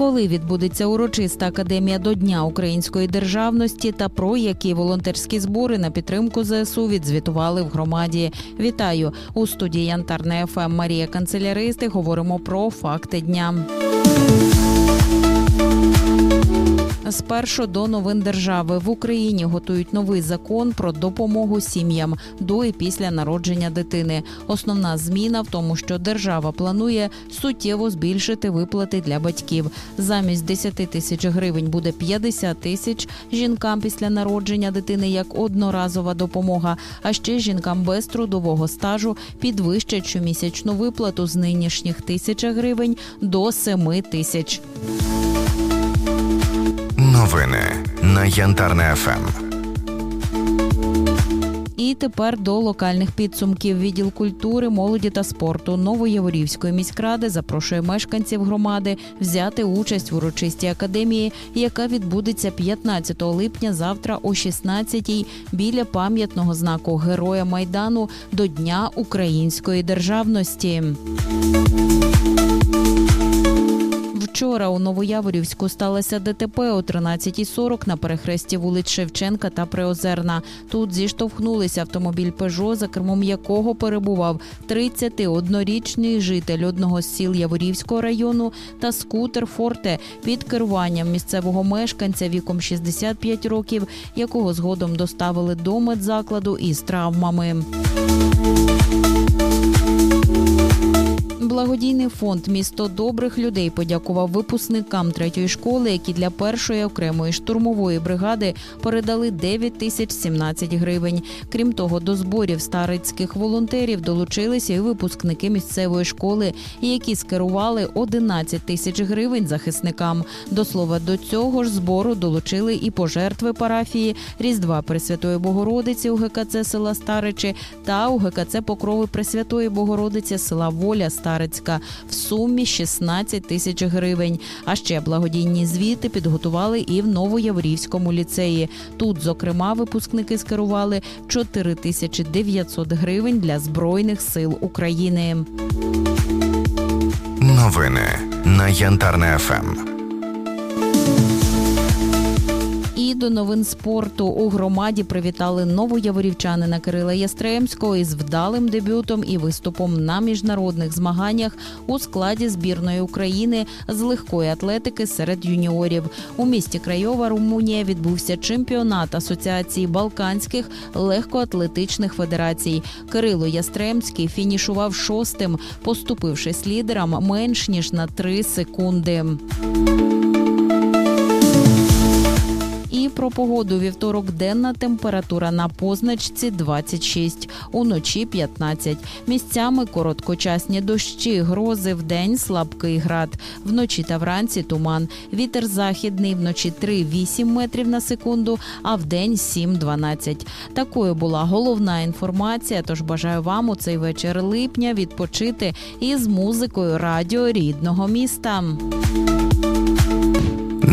Коли відбудеться урочиста академія до Дня української державності та про які волонтерські збори на підтримку ЗСУ відзвітували в громаді. Вітаю у студії Янтарне ФМ Марія Канцеляристи. Говоримо про факти дня. Спершу до новин держави в Україні готують новий закон про допомогу сім'ям до і після народження дитини. Основна зміна в тому, що держава планує суттєво збільшити виплати для батьків. Замість 10 тисяч гривень буде 50 тисяч жінкам після народження дитини як одноразова допомога. А ще жінкам без трудового стажу підвищать щомісячну виплату з нинішніх тисяча гривень до 7 тисяч. Новини на Янтарне ФМ. І тепер до локальних підсумків. Відділ культури, молоді та спорту Новояворівської міськради запрошує мешканців громади взяти участь в урочистій академії, яка відбудеться 15 липня завтра о 16-й біля пам'ятного знаку Героя Майдану до Дня української державності. Вчора у Новояворівську сталося ДТП о 13.40 на перехресті вулиць Шевченка та Приозерна. Тут зіштовхнулися автомобіль Пежо, за кермом якого перебував 31-річний житель одного з сіл Яворівського району та скутер Форте під керуванням місцевого мешканця віком 65 років, якого згодом доставили до медзакладу із травмами. Благодійний фонд Місто добрих людей подякував випускникам третьої школи, які для першої окремої штурмової бригади передали 9 тисяч 17 гривень. Крім того, до зборів старицьких волонтерів долучилися і випускники місцевої школи, які скерували 11 тисяч гривень захисникам. До слова, до цього ж збору долучили і пожертви парафії Різдва Пресвятої Богородиці у ГКЦ села Старичі та у ГКЦ Покрови Пресвятої Богородиці села Воля Старицька в сумі 16 тисяч гривень. А ще благодійні звіти підготували і в Новояврівському ліцеї. Тут, зокрема, випускники скерували 4 тисячі 900 гривень для збройних сил України. Новини на Янтарне ФМ. До новин спорту у громаді привітали новояворівчанина Кирила Ястремського із вдалим дебютом і виступом на міжнародних змаганнях у складі збірної України з легкої атлетики серед юніорів. У місті Крайова, Румунія, відбувся чемпіонат Асоціації Балканських легкоатлетичних федерацій. Кирило Ястремський фінішував шостим, поступившись лідерам менш ніж на три секунди. Про погоду вівторок денна температура на позначці 26, уночі 15. Місцями короткочасні дощі, грози в день слабкий град. Вночі та вранці туман. Вітер західний вночі 3-8 метрів на секунду, а в день 7-12. Такою була головна інформація. Тож бажаю вам у цей вечір липня відпочити із музикою радіо рідного міста.